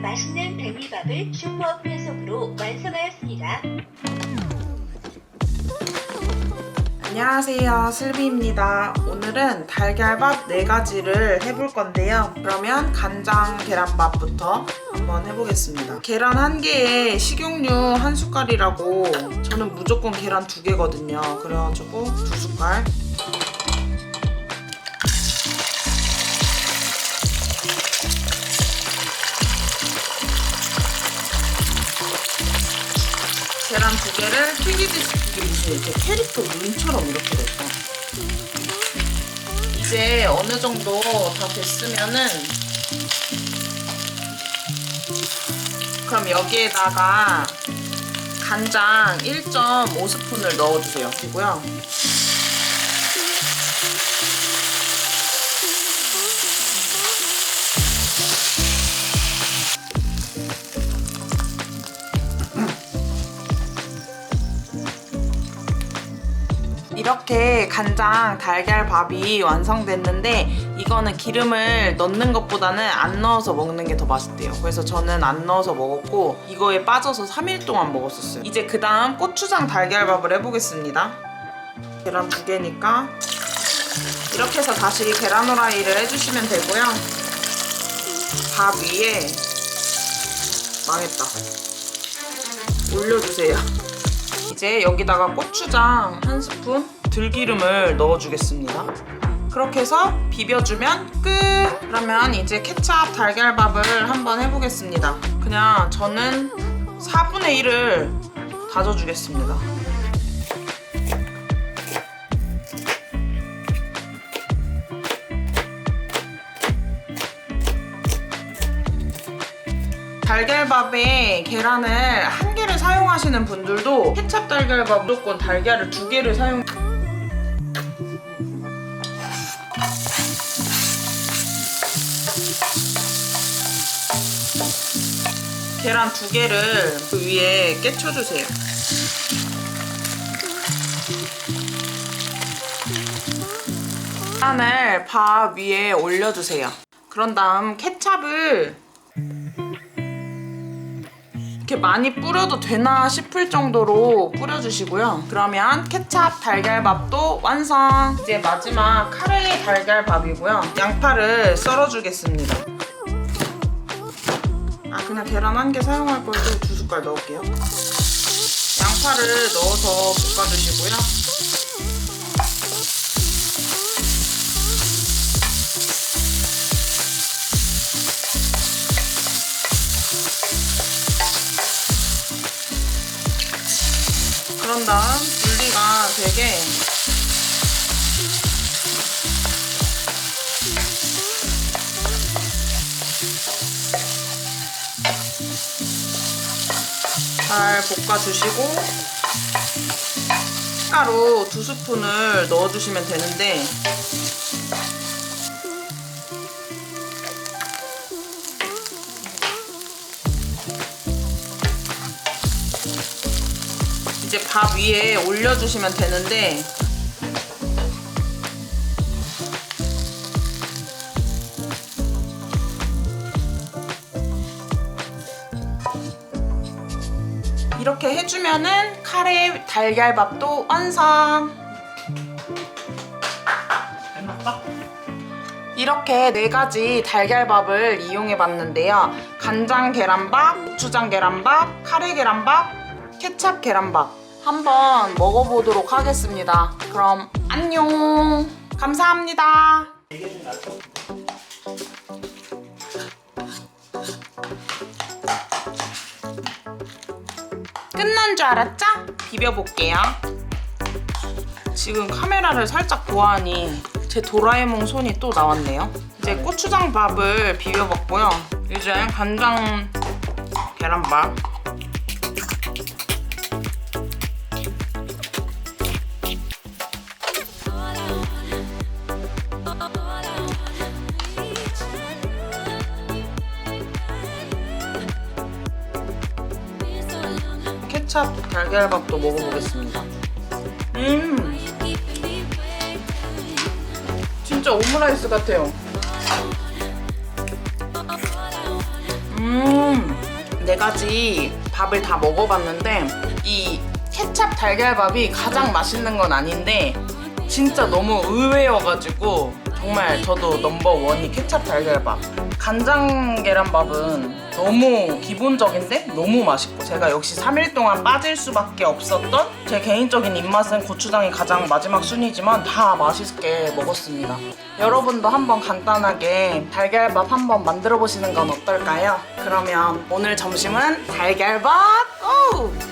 맛있는 백미밥을 슈퍼 배속으로 완성하였습니다. 안녕하세요. 슬비입니다. 오늘은 달걀밥 4가지를 해볼 건데요. 그러면 간장 계란밥부터 한번 해보겠습니다. 계란 한 개에 식용유 한 숟갈이라고 저는 무조건 계란 두 개거든요. 그래가지고 두 숟갈 계란 두 개를 튀기듯이 무슨 이렇게 캐릭터 눈처럼 이렇게 됐다. 이제 어느 정도 다 됐으면은 그럼 여기에다가 간장 1.5스푼을 넣어주세요. 그리고요. 이렇게 간장 달걀밥이 완성됐는데 이거는 기름을 넣는 것보다는 안 넣어서 먹는 게 더 맛있대요. 그래서 저는 안 넣어서 먹었고 이거에 빠져서 3일 동안 먹었었어요. 이제 그 다음 고추장 달걀밥을 해보겠습니다. 계란 두 개니까 이렇게 해서 다시 계란 후라이를 해주시면 되고요. 밥 위에 망했다. 올려주세요. 이제 여기다가 고추장 한 스푼, 들기름을 넣어주겠습니다. 그렇게 해서 비벼주면 끝! 그러면 이제 케찹 달걀밥을 한번 해보겠습니다. 그냥 저는 4분의 1을 다져주겠습니다. 달걀밥에 계란을 한 개를 사용하시는 분들도 케찹 달걀밥 무조건 달걀을 두 개를 사용. 계란 두 개를 그 위에 깨쳐주세요. 계란을 밥 위에 올려주세요. 그런 다음 케찹을 이렇게 많이 뿌려도 되나 싶을 정도로 뿌려주시고요. 그러면 케찹 달걀밥도 완성! 이제 마지막 카레 달걀밥이고요. 양파를 썰어주겠습니다. 아 그냥 계란 한 개 사용할 거여도 두 숟갈 넣을게요. 양파를 넣어서 볶아주시고요. 그런 다음 분리가 되게 잘 볶아주시고 가루 두 스푼을 넣어주시면 되는데 이제 밥 위에 올려주시면 되는데 이렇게 해주면은 카레 달걀밥도 완성! 이렇게 네 가지 달걀밥을 이용해 봤는데요. 간장 계란밥, 고추장 계란밥, 카레 계란밥, 케찹 계란밥 한번 먹어보도록 하겠습니다. 그럼 안녕! 감사합니다. 끝난 줄 알았죠? 비벼볼게요. 지금 카메라를 살짝 보아하니 제 도라에몽 손이 또 나왔네요. 이제 고추장 밥을 비벼봤고요. 이제 간장 계란밥. 케찹 달걀밥도 먹어보겠습니다. 음, 진짜 오므라이스 같아요. 음, 가지 밥을 다 먹어봤는데 이 케찹 달걀밥이 가장 맛있는 건 아닌데 진짜 너무 의외여가지고 정말 저도 넘버 원이 케찹 달걀밥. 간장 계란밥은 너무 기본적인데 너무 맛있고 제가 역시 3일 동안 빠질 수밖에 없었던 제 개인적인 입맛은 고추장이 가장 마지막 순위지만 다 맛있게 먹었습니다. 여러분도 한번 간단하게 달걀밥 한번 만들어 보시는 건 어떨까요? 그러면 오늘 점심은 달걀밥 고!